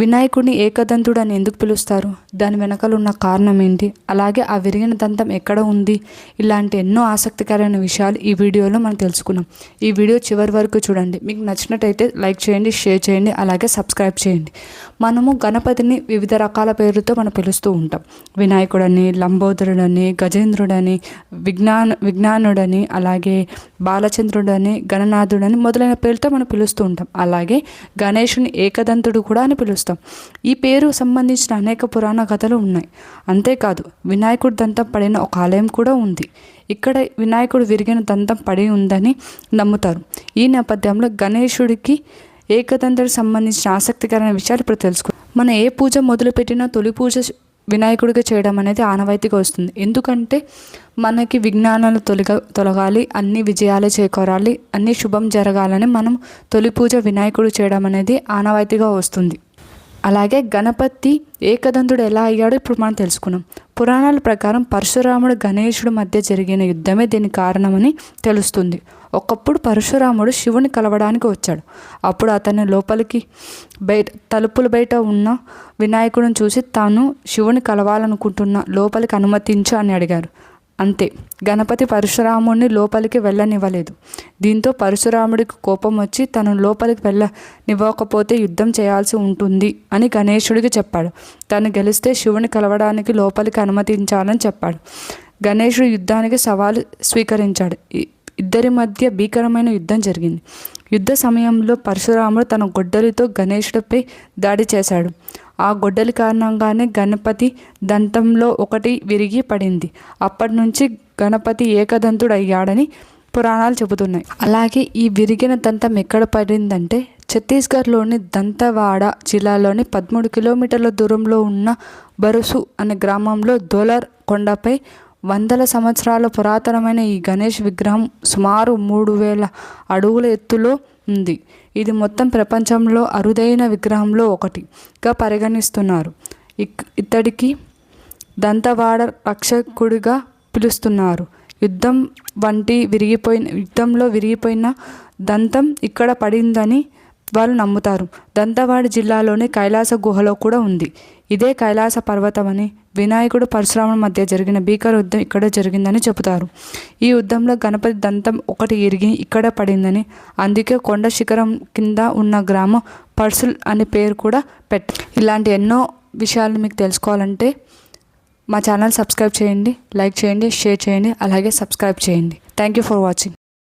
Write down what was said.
వినాయకుడిని ఏకదంతుడు అని ఎందుకు పిలుస్తారు? దాని వెనకాల ఉన్న కారణం ఏంటి? అలాగే ఆ విరిగిన దంతం ఎక్కడ ఉంది? ఇలాంటి ఎన్నో ఆసక్తికరమైన విషయాలు ఈ వీడియోలో మనం తెలుసుకున్నాం. ఈ వీడియో చివరి వరకు చూడండి. మీకు నచ్చినట్టయితే లైక్ చేయండి షేర్ చేయండి అలాగే సబ్స్క్రైబ్ చేయండి. మనము గణపతిని వివిధ రకాల పేర్లతో మనం పిలుస్తూ ఉంటాం. వినాయకుడని లంబోదరుడని గజేంద్రుడని విజ్ఞాన విజ్ఞానుడని అలాగే బాలచంద్రుడని గణనాథుడని మొదలైన పేర్లతో మనం పిలుస్తూ ఉంటాం. అలాగే గణేషుని ఏకదంతుడు కూడా అని పిలుస్తాం ఈ పేరు సంబంధించిన అనేక పురాణ కథలు ఉన్నాయి. అంతేకాదు వినాయకుడి దంతం పడిన ఒక ఆలయం కూడా ఉంది. ఇక్కడ వినాయకుడు విరిగిన దంతం పడి ఉందని నమ్ముతారు. ఈ నేపథ్యంలో గణేశుడికి ఏకదంతుడికి సంబంధించిన ఆసక్తికరమైన విషయాలు ఇప్పుడు తెలుసుకో మనం ఏ పూజ మొదలుపెట్టినా తొలి పూజ వినాయకుడిగా చేయడం అనేది ఆనవాయితీగా వస్తుంది. ఎందుకంటే మనకి విజ్ఞానాలు తొలగ తొలగాలి అన్ని విజయాలు చేకూరాలి అన్ని శుభం జరగాలని మనం తొలి పూజ వినాయకుడు చేయడం అనేది ఆనవాయితీగా వస్తుంది. అలాగే గణపతి ఏకదంతుడు ఎలా అయ్యాడో ఇప్పుడు మనం తెలుసుకున్నాం. పురాణాల ప్రకారం పరశురాముడు గణేశుడు మధ్య జరిగిన యుద్ధమే దీనికి కారణమని తెలుస్తుంది. ఒకప్పుడు పరశురాముడు శివుని కలవడానికి వచ్చాడు. అప్పుడు అతని లోపలికి బయట తలుపుల బయట ఉన్న వినాయకుడిని చూసి తాను శివుని కలవాలనుకుంటున్న లోపలికి అనుమతించు అని అడిగారు. అంతే. గణపతి పరశురాముడిని లోపలికి వెళ్ళనివ్వలేదు. దీంతో పరశురాముడికి కోపం వచ్చి తను లోపలికి వెళ్ళనివ్వకపోతే యుద్ధం చేయాల్సి ఉంటుంది అని గణేశుడికి చెప్పాడు. తను గెలిస్తే శివుని కలవడానికి లోపలికి అనుమతించాలని చెప్పాడు. గణేశుడు యుద్ధానికి సవాలు స్వీకరించాడు. ఇద్దరి మధ్య భీకరమైన యుద్ధం జరిగింది. యుద్ధ సమయంలో పరశురాముడు తన గొడ్డలితో గణేశుడిపై దాడి చేశాడు. ఆ గొడ్డలి కారణంగానే గణపతి దంతంలో ఒకటి విరిగి పడింది. అప్పటి నుంచి గణపతి ఏకదంతుడు అయ్యాడని పురాణాలు చెబుతున్నాయి. అలాగే ఈ విరిగిన దంతం ఎక్కడ పడిందంటే ఛత్తీస్గఢ్లోని దంతవాడ జిల్లాలోని పదమూడు కిలోమీటర్ల దూరంలో ఉన్న బరుసు అనే గ్రామంలో దోలర్ కొండపై వందల సంవత్సరాల పురాతనమైన ఈ గణేష్ విగ్రహం సుమారు మూడు వేల అడుగుల ఎత్తులో ఉంది. ఇది మొత్తం ప్రపంచంలో అరుదైన విగ్రహంలో ఒకటిగా పరిగణిస్తున్నారు. ఇతడికి దంతవాడ రక్షకుడిగా పిలుస్తున్నారు. యుద్ధం వంటి విరిగిపోయిన యుద్ధంలో విరిగిపోయిన దంతం ఇక్కడ పడిందని వాళ్ళు నమ్ముతారు. దంతవాడ జిల్లాలోని కైలాస గుహలో కూడా ఉంది. ఇదే కైలాస పర్వతం అని వినాయకుడు పరశురాముల మధ్య జరిగిన భీకర యుద్ధం ఇక్కడ జరిగిందని చెబుతారు. ఈ యుద్ధంలో గణపతి దంతం ఒకటి ఇరిగి ఇక్కడ పడిందని అందుకే కొండ శిఖరం కింద ఉన్న గ్రామం పర్సుల్ అనే పేరు కూడా పెట్ట ఇలాంటి ఎన్నో విషయాలు మీకు తెలుసుకోవాలంటే మా ఛానల్ సబ్స్క్రైబ్ చేయండి లైక్ చేయండి షేర్ చేయండి అలాగే సబ్స్క్రైబ్ చేయండి. Thank you for watching.